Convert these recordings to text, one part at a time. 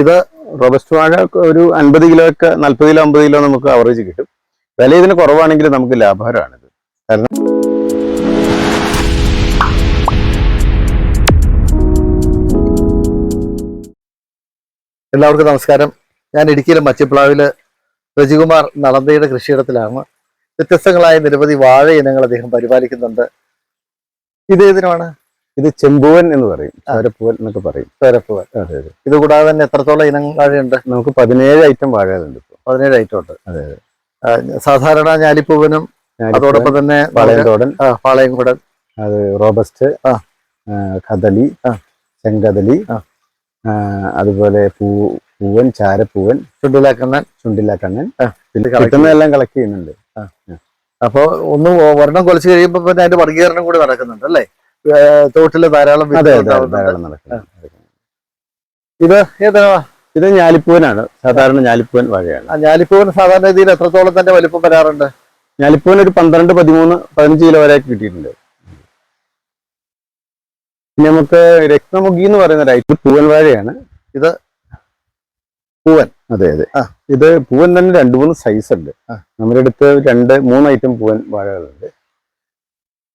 ഇത് റോബസ്റ്റ് വാഴ ഒരു അൻപത് കിലോ ഒക്കെ നാൽപ്പത് കിലോ അമ്പത് കിലോ നമുക്ക് അവറേജ് കിട്ടും. വില ഇതിന് കുറവാണെങ്കിൽ നമുക്ക് ലാഭകരമാണിത്. കാരണം എല്ലാവർക്കും നമസ്കാരം. ഞാൻ ഇടുക്കിയിലെ മച്ചിപ്ലാവിൽ രജികുമാർ നളന്തയുടെ കൃഷിയിടത്തിലാണ്. വ്യത്യസ്തങ്ങളായ നിരവധി വാഴ ഇനങ്ങൾ അദ്ദേഹം പരിപാലിക്കുന്നുണ്ട്. ഇത് ഏതിനുമാണ് ഇത് ചെമ്പുവൻ എന്ന് പറയും. ചോരപ്പൂവൻ എന്നൊക്കെ പറയും. പേരപ്പൂവൻ അതെ അതെ. ഇത് കൂടാതെ തന്നെ എത്രത്തോളം ഇനം വാഴയുണ്ട്? നമുക്ക് പതിനേഴ് ഐറ്റം വാഴകളുണ്ട് ഇപ്പോൾ പതിനേഴ് ഐറ്റം ഉണ്ട്. അതെ അതെ. സാധാരണ ഞാലിപ്പൂവനും അതോടൊപ്പം തന്നെ പാളയംതോടൻ പാളയംകുടൻ. അത് റോബസ്റ്റ് കദളി ആ. ചെങ്കദളി അതുപോലെ പൂ പൂവൻ ചാരപ്പൂവൻ ചുണ്ടിലാക്കണ്ണൻ. ചുണ്ടിലാക്കണ്ണൻ. പിന്നെ കിട്ടുന്നതെല്ലാം കളക്ട് ചെയ്യുന്നുണ്ട്. അപ്പൊ ഒന്ന് ഒരെണ്ണം കൊലച്ച് കഴിയുമ്പോ പിന്നെ അതിന്റെ വർഗീകരണം കൂടി നടക്കുന്നുണ്ട് അല്ലേ? തോട്ടിൽ ധാരാളം ഇത് ഏതാ? ഇത് ഞാലിപ്പൂവനാണ്. സാധാരണ ഞാലിപ്പൂവൻ വാഴയാണ്. ഞാലിപ്പൂവൻ സാധാരണ രീതിയിൽ എത്രത്തോളം തന്നെ വലിപ്പം വരാറുണ്ട്? ഞാലിപ്പൂവൻ ഒരു പന്ത്രണ്ട് പതിമൂന്ന് പതിനഞ്ച് കിലോ വരെ കിട്ടിയിട്ടുണ്ട്. പിന്നെ നമുക്ക് രക്തമുഖി എന്ന് പറയുന്ന ഒരു പൂവൻ വാഴയാണ്. ഇത്? പൂവൻ. അതെ അതെ. ഇത് പൂവൻ തന്നെ രണ്ട് മൂന്ന് സൈസ് ഉണ്ട്. നമ്മുടെ അടുത്ത് രണ്ട് മൂന്ന് ഐറ്റം പൂവൻ വാഴകളുണ്ട്.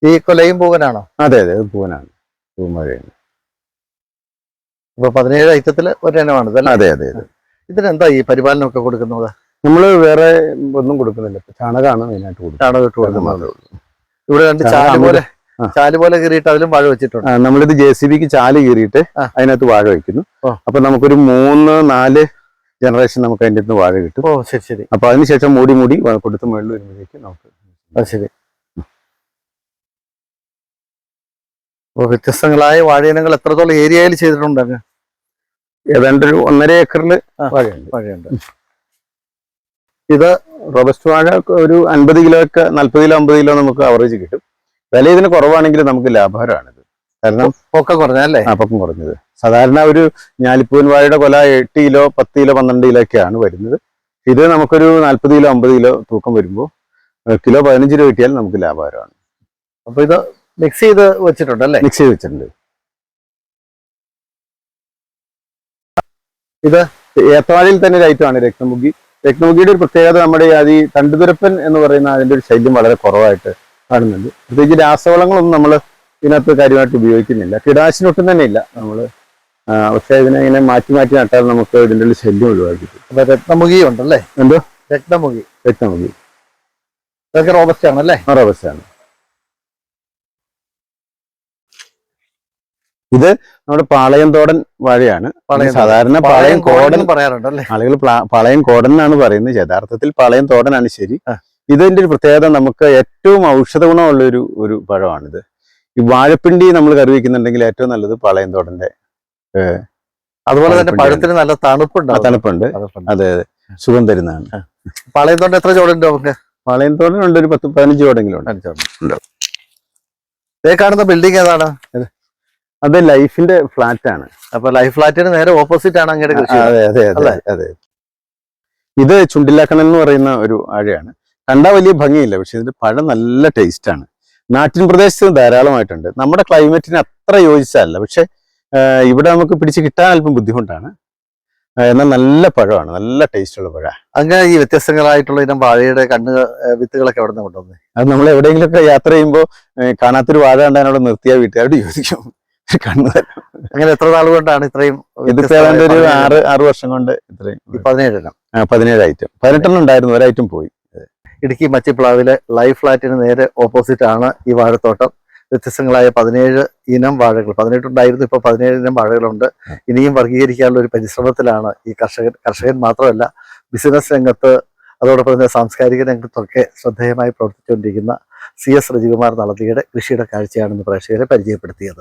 ഈ കൊലയും പൂവനാണോ? അതെ അതെ പൂവനാണ്. പൂമഴയാണ്. ഇപ്പൊ പതിനേഴ് ഐറ്റത്തിൽ ഒരെണ്ണമാണ് അതെ അതെ അതെ. ഇതിനെന്താ ഈ പരിപാലനം ഒക്കെ കൊടുക്കുന്നത്? നമ്മൾ വേറെ ഒന്നും കൊടുക്കുന്നില്ല. ചാണകമാണ് മെയിനായിട്ട് കൊടുക്കുന്നത്. ചാണകം ഇട്ട് കൊടുക്കുന്നത്. ഇവിടെ രണ്ട് ചാല പോലെ. ചാൽ പോലെ കീറിയിട്ട് അതിലും വാഴ വെച്ചിട്ടുണ്ട്. നമ്മളിത് ജെ സി ബിക്ക് ചാൽ കീറിയിട്ട് അതിനകത്ത് വാഴ വെക്കുന്നു. അപ്പൊ നമുക്കൊരു മൂന്ന് നാല് ജനറേഷൻ നമുക്ക് അതിന്റെ നിന്ന് വാഴ കിട്ടും. ഓ ശരി ശരി. അപ്പൊ അതിനുശേഷം മൂടി മൂടി കൊടുത്ത് മുകളിൽ വരുമ്പോഴേക്ക് നമുക്ക് ശരി. അപ്പൊ വ്യത്യസ്തങ്ങളായ വാഴ ഇനങ്ങൾ എത്രത്തോളം ഏരിയയിൽ ചെയ്തിട്ടുണ്ട് അങ്ങ്? ഏതാണ്ട് ഒരു ഒന്നര ഏക്കറിൽ. വാഴയുണ്ട്. ഇത് റോബസ്റ്റ് വാഴ ഒരു അൻപത് കിലോ ഒക്കെ നാൽപ്പത് കിലോ അമ്പത് കിലോ നമുക്ക് അവറേജ് കിട്ടും. വില ഇതിന് കുറവാണെങ്കിൽ നമുക്ക് ലാഭകരമാണിത്. കാരണം പൊക്കം കുറഞ്ഞല്ലേ ആ പൊക്കം കുറഞ്ഞത്. സാധാരണ ഒരു ഞാലിപ്പൂവൻ വാഴയുടെ കൊല എട്ട് കിലോ പത്ത് കിലോ പന്ത്രണ്ട് കിലോ ഒക്കെയാണ് വരുന്നത്. ഇത് നമുക്കൊരു നാൽപ്പത് കിലോ അമ്പത് കിലോ തൂക്കം വരുമ്പോൾ കിലോ പതിനഞ്ച് രൂപ കിട്ടിയാൽ നമുക്ക് ലാഭകരമാണ്. അപ്പോൾ ഇത് മിക്സ് ചെയ്ത് വെച്ചിട്ടുണ്ട് അല്ലേ മിക്സ് ചെയ്ത് വെച്ചിട്ടുണ്ട്. ഇത് ഏത്തവാഴയിൽ തന്നെ ഒരു ഐറ്റമാണ് രക്തമുഖി രക്തമുഖിയുടെ ഒരു പ്രത്യേകത നമ്മുടെ ഈ അതി തണ്ടുതുരപ്പൻ എന്ന് പറയുന്ന അതിന്റെ ഒരു ശല്യം വളരെ കുറവായിട്ട് കാണുന്നുണ്ട്. പ്രത്യേകിച്ച് രാസവളങ്ങളൊന്നും നമ്മൾ ഇതിനകത്ത് കാര്യമായിട്ട് ഉപയോഗിക്കുന്നില്ല. കിടാശിനൊട്ടും തന്നെ ഇല്ല. നമ്മൾ പക്ഷെ ഇതിനെ ഇങ്ങനെ മാറ്റി മാറ്റി നട്ടാൽ നമുക്ക് ഇതിന്റെ ഒരു ശല്യം ഒഴിവാക്കിക്കും അപ്പൊ രക്തമുഖി ഉണ്ടല്ലേ? എന്തോ? രക്തമുഖി രക്തമുഖി ഇതൊക്കെ റോബസ്റ്റ് ആണല്ലേ? മറവസ്ഥയാണ് ഇത് നമ്മുടെ പാളയം തോടൻ വാഴയാണ് സാധാരണ പാളയം കോടൻ പറയാറുണ്ടല്ലേ? പറയാറുണ്ട് ആളുകൾ പാളയം കോടൻ എന്നാണ് പറയുന്നത്. യഥാർത്ഥത്തിൽ പാളയം തോടനാണ് ശരി. ഇതിന്റെ ഒരു പ്രത്യേകത നമുക്ക് ഏറ്റവും ഔഷധ ഗുണമുള്ള ഒരു ഒരു പഴമാണിത്. ഈ വാഴപ്പിണ്ടി നമ്മൾ കറി വെക്കുന്നുണ്ടെങ്കിൽ ഏറ്റവും നല്ലത് പാളയം തോടന്റെ അതുപോലെ തന്നെ പഴത്തിന് നല്ല തണുപ്പുണ്ട്. തണുപ്പുണ്ട്. അതെ അതെ. സുഖം തരുന്നതാണ്. പാളയം തോടൻ എത്ര ചോടുണ്ട് നമുക്ക്? പാളയം തോടനുണ്ട് ഒരു പത്ത് പതിനഞ്ച് ചോടെങ്കിലും ഉണ്ട്. ഉണ്ട്. കാണുന്ന ബിൽഡിംഗ് ഏതാണ്? അത് ലൈഫിന്റെ ഫ്ലാറ്റ് ആണ്. അപ്പൊ ലൈഫ് ഫ്ലാറ്റിന് നേരെ ഓപ്പോസിറ്റ് ആണ് അങ്ങയുടെ കൃഷി. അതെ അതെ അതെ അതെ. ഇത് ചുണ്ടില്ലാക്കണൽ എന്ന് പറയുന്ന ഒരു ആഴയാണ്. കണ്ടാൽ വലിയ ഭംഗിയില്ല പക്ഷെ ഇതിന്റെ പഴം നല്ല ടേസ്റ്റ് ആണ്. നാട്ടിൻ പ്രദേശത്ത് ധാരാളമായിട്ടുണ്ട്. നമ്മുടെ ക്ലൈമറ്റിന് അത്ര യോജിച്ചതല്ല പക്ഷെ ഇവിടെ നമുക്ക് പിടിച്ച് കിട്ടാൻ അല്പം ബുദ്ധിമുട്ടാണ്. എന്നാൽ നല്ല പഴമാണ് നല്ല ടേസ്റ്റ് ഉള്ള പഴ. അങ്ങനെ ഈ വ്യത്യസ്തങ്ങളായിട്ടുള്ള ഇനം വാഴയുടെ കണ്ണ് ഏഹ് വിത്തുകളൊക്കെ എവിടെ നിന്ന് കൊണ്ടുവന്നത് അത് നമ്മൾ എവിടെയെങ്കിലുമൊക്കെ യാത്ര ചെയ്യുമ്പോൾ കാണാത്തൊരു വാഴ കണ്ടാൽ അവിടെ നിർത്തിയാൽ വീട്ടുകാരോട് ചോദിക്കും. കണ്ണു അങ്ങനെ എത്ര നാൾ കൊണ്ടാണ് ഇത്രയും ഇതിപ്പോ ഏതാണ്ട് ഒരു ആറ് ആറ് വർഷം കൊണ്ട് ഇത്രയും പതിനേഴെണ്ണം. ആ, പതിനേഴ് ഐറ്റം പതിനെട്ടെണ്ണം ഉണ്ടായിരുന്നു ഒരു ഐറ്റം പോയി. ഇടുക്കി മച്ചിപ്ലാവിലെ ലൈഫ് ഫ്ലാറ്റിന് നേരെ ഓപ്പോസിറ്റ് ആണ് ഈ വാഴത്തോട്ടം. വ്യത്യസ്തങ്ങളായ പതിനേഴ് ഇനം വാഴകൾ. പതിനെട്ടുണ്ടായിരുന്നു ഇപ്പൊ പതിനേഴ് ഇനം വാഴകളുണ്ട്. ഇനിയും വർഗീകരിക്കാനുള്ള ഒരു പരിശ്രമത്തിലാണ് ഈ കർഷകൻ കർഷകൻ മാത്രമല്ല ബിസിനസ് രംഗത്ത് അതോടൊപ്പം തന്നെ സാംസ്കാരിക രംഗത്തൊക്കെ ശ്രദ്ധേയമായി പ്രവർത്തിച്ചുകൊണ്ടിരിക്കുന്ന സി എസ് രജികുമാർ നളതിയുടെ കൃഷിയുടെ കാഴ്ചയാണെന്ന് പ്രേക്ഷകരെ പരിചയപ്പെടുത്തിയത്.